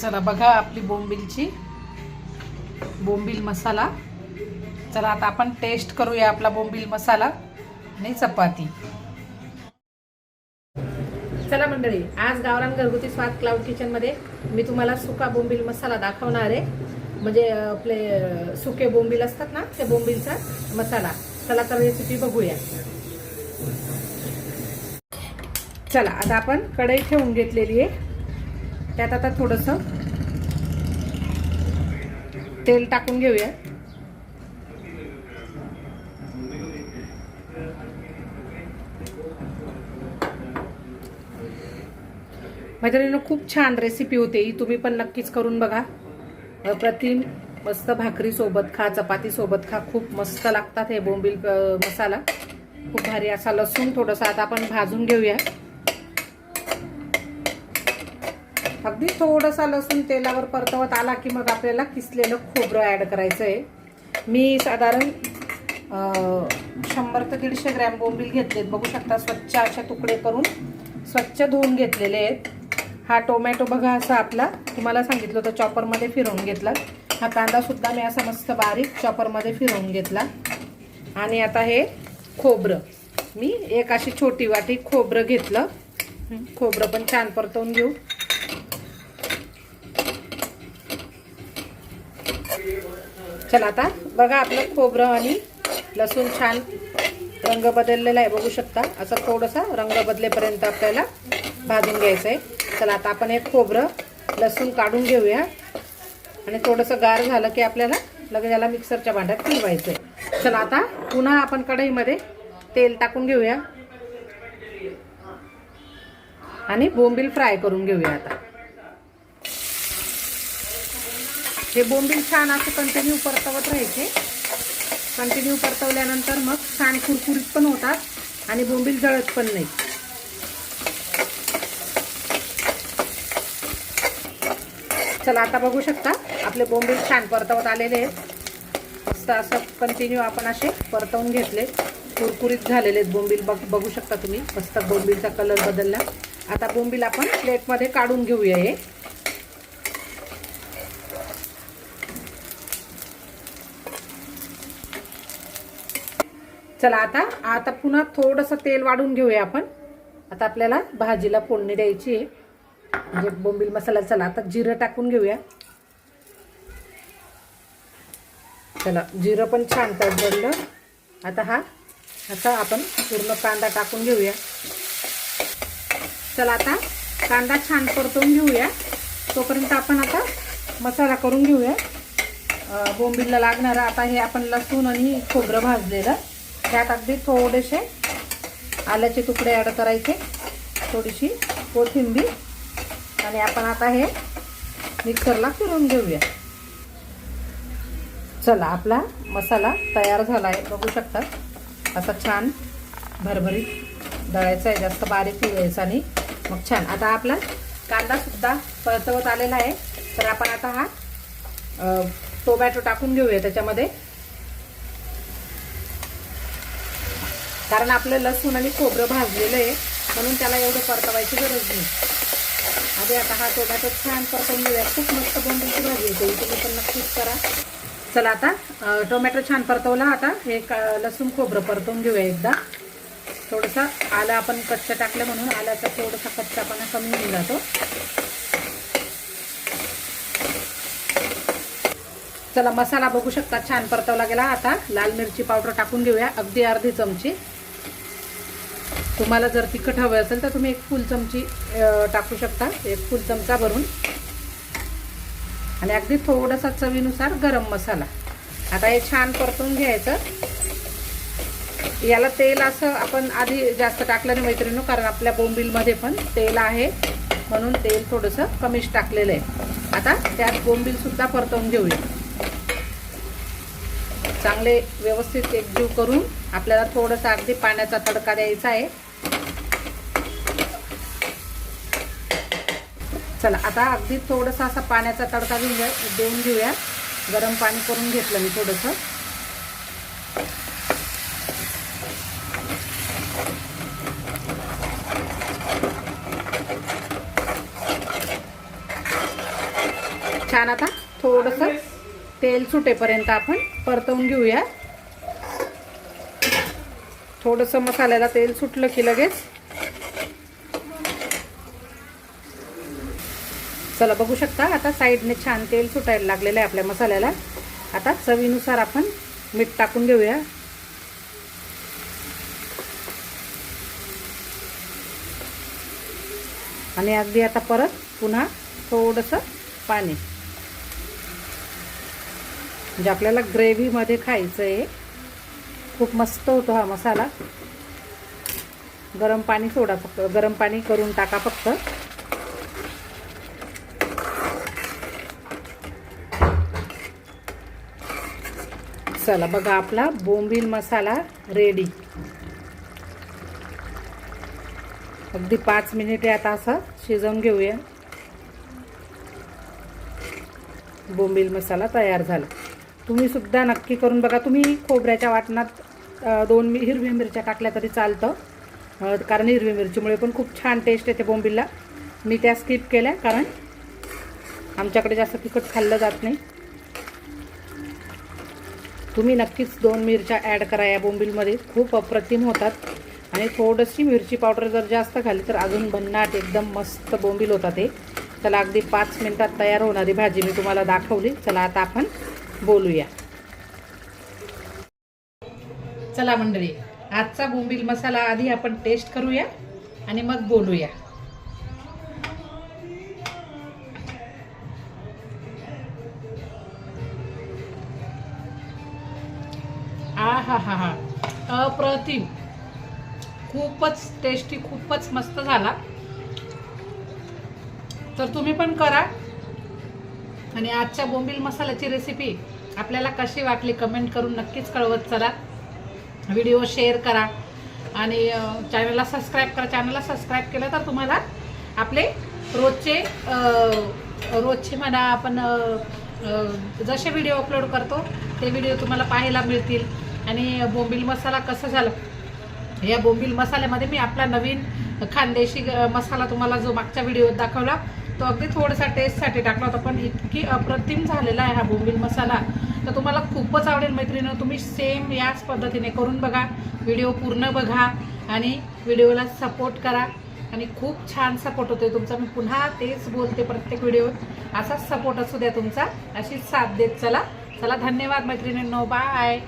चला बघा आपली बोंबिलची. बोंबील मसाला. चला आता आपण टेस्ट करूया आपला बोंबील मसाला आणि चपाती. चला मंडळी आज गावरान घरगुती स्वाद क्लाउड किचनमध्ये मी तुम्हाला सुका बोंबील मसाला दाखवणार आहे. म्हणजे आपले सुके बोंबील असतात ना त्या बोंबीलचा मसाला. चला तर रेसिपी बघूया. चला आता आपण कढई ठेवून घेतलेली आहे. त्यात आता थोडंसं तेल टाकून घेऊया. मैत्रिणीनं खूप छान रेसिपी होते ही. तुम्ही पण नक्कीच करून बघा. अप्रतिम मस्त भाकरी सोबत खा चपाती सोबत खा. खूप मस्त लागतात हे बोंबील मसाला. खूप भारी असा लसूण थोडंसं आता आपण भाजून घेऊया. अगदी थोडासा लसूण तेलावर परतवत आला की मग आपल्याला किसलेलं खोबरं ऍड करायचं आहे मी साधारण शंभर ते दीडशे ग्रॅम बोंबील घेतलेत. बघू शकता स्वच्छ असे तुकडे करून स्वच्छ धुवून घेतलेले आहेत. हा टोमॅटो बघा असा आपला तुम्हाला सांगितलं होतं चॉपरमध्ये फिरवून घेतला. हा कांदासुद्धा मी असा मस्त बारीक चॉपरमध्ये फिरवून घेतला. आणि आता हे खोबरं. मी एक अशी छोटी वाटी खोबरं घेतलं. खोबरं पण छान परतवून घेऊ. चला आता बघा आपलं खोबरं आणि लसूण छान रंग बदललेला आहे बघू शकता. असं थोडंसं रंग बदलेपर्यंत आपल्याला भाजून घ्यायचं आहे चला आता आपण एक खोबरं लसूण काढून घेऊया. आणि थोडंसं गार झालं की आपल्याला लगेच याला मिक्सरच्या भांड्यात फिरवायचं आहे चला आता पुन्हा आपण कढईमध्ये तेल टाकून घेऊया. आणि बोंबील फ्राय करून घेऊया आता. हे बोंबील छान असं कंटिन्यू परतवत राहायचे. कंटिन्यू परतवल्यानंतर मग छान कुरकुरीत पण होतात आणि बोंबील जळत पण नाही. चला आता बघू शकता आपले बोंबील छान परतवत आलेले आहेत. मस्त असं कंटिन्यू आपण असे परतवून घेतले. कुरकुरीत झालेले आहेत बोंबील. बघ बघू शकता तुम्ही मस्त बोंबीलचा कलर बदलला. आता बोंबील आपण प्लेटमध्ये काढून घेऊया हे. चला आता आता पुन्हा थोडंसं तेल वाढून घेऊया आपण. आता आपल्याला भाजीला फोडणी द्यायची आहे. म्हणजे बोंबील मसाला चला आता जिरं टाकून घेऊया. चला जिरं पण छान तडजडलं आता हा असा आपण पूर्ण कांदा टाकून घेऊया. चला आता कांदा छान परतवून घेऊया. तोपर्यंत आपण आता मसाला करून घेऊया. बोंबीलला लागणारं आता हे आपण लसूण आणि खोबरं भाजलेलं. त्यात अगदी थोडेसे आल्याचे तुकडे ॲड करायचे. थोडीशी कोथिंबीर. आणि आपण आता हे मिक्सरला फिरून घेऊया. चला आपला मसाला तयार झाला आहे बघू शकता. असा छान भरभरीत दळायचा आहे. जास्त बारीक फिरवायचा आणि मग छान. आता आपला कांदासुद्धा परतवत आलेला आहे. तर आपण आता हा टोमॅटो टाकून घेऊया त्याच्यामध्ये. कारण आपलं लसूण आणि खोबरं भाजलेलं आहे म्हणून त्याला एवढं परतवायची गरज नाही. आधी आता हा टोमॅटो छान परतवून घेऊया. खूप मस्त बोंबीची भाजी येते. तुम्ही पण नक्कीच करा. चला आता टोमॅटो छान परतवला आता. हे का- लसूण खोबरं परतवून घेऊया एकदा. थोडंसं आलं आपण कच्चं टाकलं म्हणून आल्याचा थोडासा कच्चापणा कमी होऊन जातो. चला मसाला बघू शकता. छान परतवला गेला. आता लाल मिरची पावडर टाकून घेऊया. अगदी अर्धी चमची. तुम्हाला जर तिखट हवं असेल तर तुम्ही एक फुल चमची टाकू शकता. एक फुल चमचा भरून. आणि अगदी थोडासा चवीनुसार गरम मसाला. आता हे छान परतून घ्यायचं. याला तेल असं आपण आधी जास्त टाकलं नाही मैत्रिणी कारण आपल्या बोंबीलमध्ये पण तेल आहे. म्हणून तेल थोडंसं कमीच टाकलेलं आहे. आता त्यात बोंबीलसुद्धा परतवून घेऊया. चांगले व्यवस्थित एकजीव करून आपल्याला थोडंसं अगदी पाण्याचा तडका द्यायचा आहे. चला आता अगदी थोडंसं असा पाण्याचा तडका देऊन घ्या देऊन घेऊया. गरम पाणी करून घेतलं मी थोडंसं. छान आता थोडंसं. तेल सुटेपर्यंत आपण परतवून घेऊया. थोडंसं मसाल्याला तेल सुटलं की लगेच. चला बघू शकता आता साईडने छान तेल सुटायला लागलेलं आहे आपल्या मसाल्याला. आता चवीनुसार आपण मीठ टाकून घेऊया. आणि अगदी आता परत पुन्हा थोडंसं पाणी. म्हणजे आपल्याला ग्रेव्हीमध्ये खायचं आहे खूप मस्त होतो हा मसाला. गरम पाणी सोडा फक्त. गरम पाणी करून टाका फक्त. चला बघा आपला बोंबील मसाला रेडी अगदी पाच मिनिटे आता असं शिजवून घेऊया. बोंबील मसाला तयार झाला. तुम्ही सुद्धा नक्की करून बघा. तुम्ही खोबऱ्याच्या वाटणात दोन मि- हिरवी मिरच्या टाकल्या तरी चालतं. कारण हिरवी मिरचीमुळे पण खूप छान टेस्ट येते बोंबीलला. मी त्या स्किप केल्या कारण आमच्याकडे जास्त तिखट खाल्लं जात नाही. तुम्ही नक्कीच दोन मिरच्या ॲड करा या बोंबीलमध्ये. खूप अप्रतिम होतात. आणि थोडीशी मिरची पावडर जर जास्त खाली तर अजून भन्नाट एकदम मस्त बोंबील होतात ते चला अगदी पाच मिनिटात तयार होणारी भाजी मी तुम्हाला दाखवली. चला आता आपण बोलूया. चला मंडळी आजचा बोंबील मसाला आधी आपण टेस्ट करूया आणि मग बोलूया. आ हा हा हा अप्रतिम. खूपच टेस्टी खूपच मस्त झाला. तर तुम्ही पण करा. आणि आजच्या बोंबील मसाल्याची रेसिपी आपल्याला कशी वाटली कमेंट करून नक्कीच कळवत चला. व्हिडिओ शेअर करा. आणि चॅनलला सबस्क्राईब करा. चॅनलला सबस्क्राईब केलं तर तुम्हाला आपले रोजचे रोजचे म्हणा आपण जसे व्हिडिओ अपलोड करतो ते व्हिडिओ तुम्हाला पाहायला मिळतील. आणि बोंबील मसाला कसं झालं? या बोंबील मसाल्यामध्ये मी आपला नवीन खानदेशी मसाला तुम्हाला जो मागच्या व्हिडिओत दाखवला तो अगदी थोडासा टेस्टसाठी टाकला होता पण इतकी अप्रतिम झालेला आहे हा बोंबील मसाला. तर तुम्हाला खूपच आवडेल मैत्रिणी तुम्ही सेम याच पद्धतीने करून बघा. व्हिडिओ पूर्ण बघा आणि व्हिडिओला सपोर्ट करा. आणि खूप छान सपोर्ट होतोय तुमचा. मी पुन्हा तेच बोलते प्रत्येक व्हिडिओत असाच सपोर्ट असू द्या तुमचा. अशीच साथ देत चला. चला धन्यवाद मैत्रिणींनो. बाय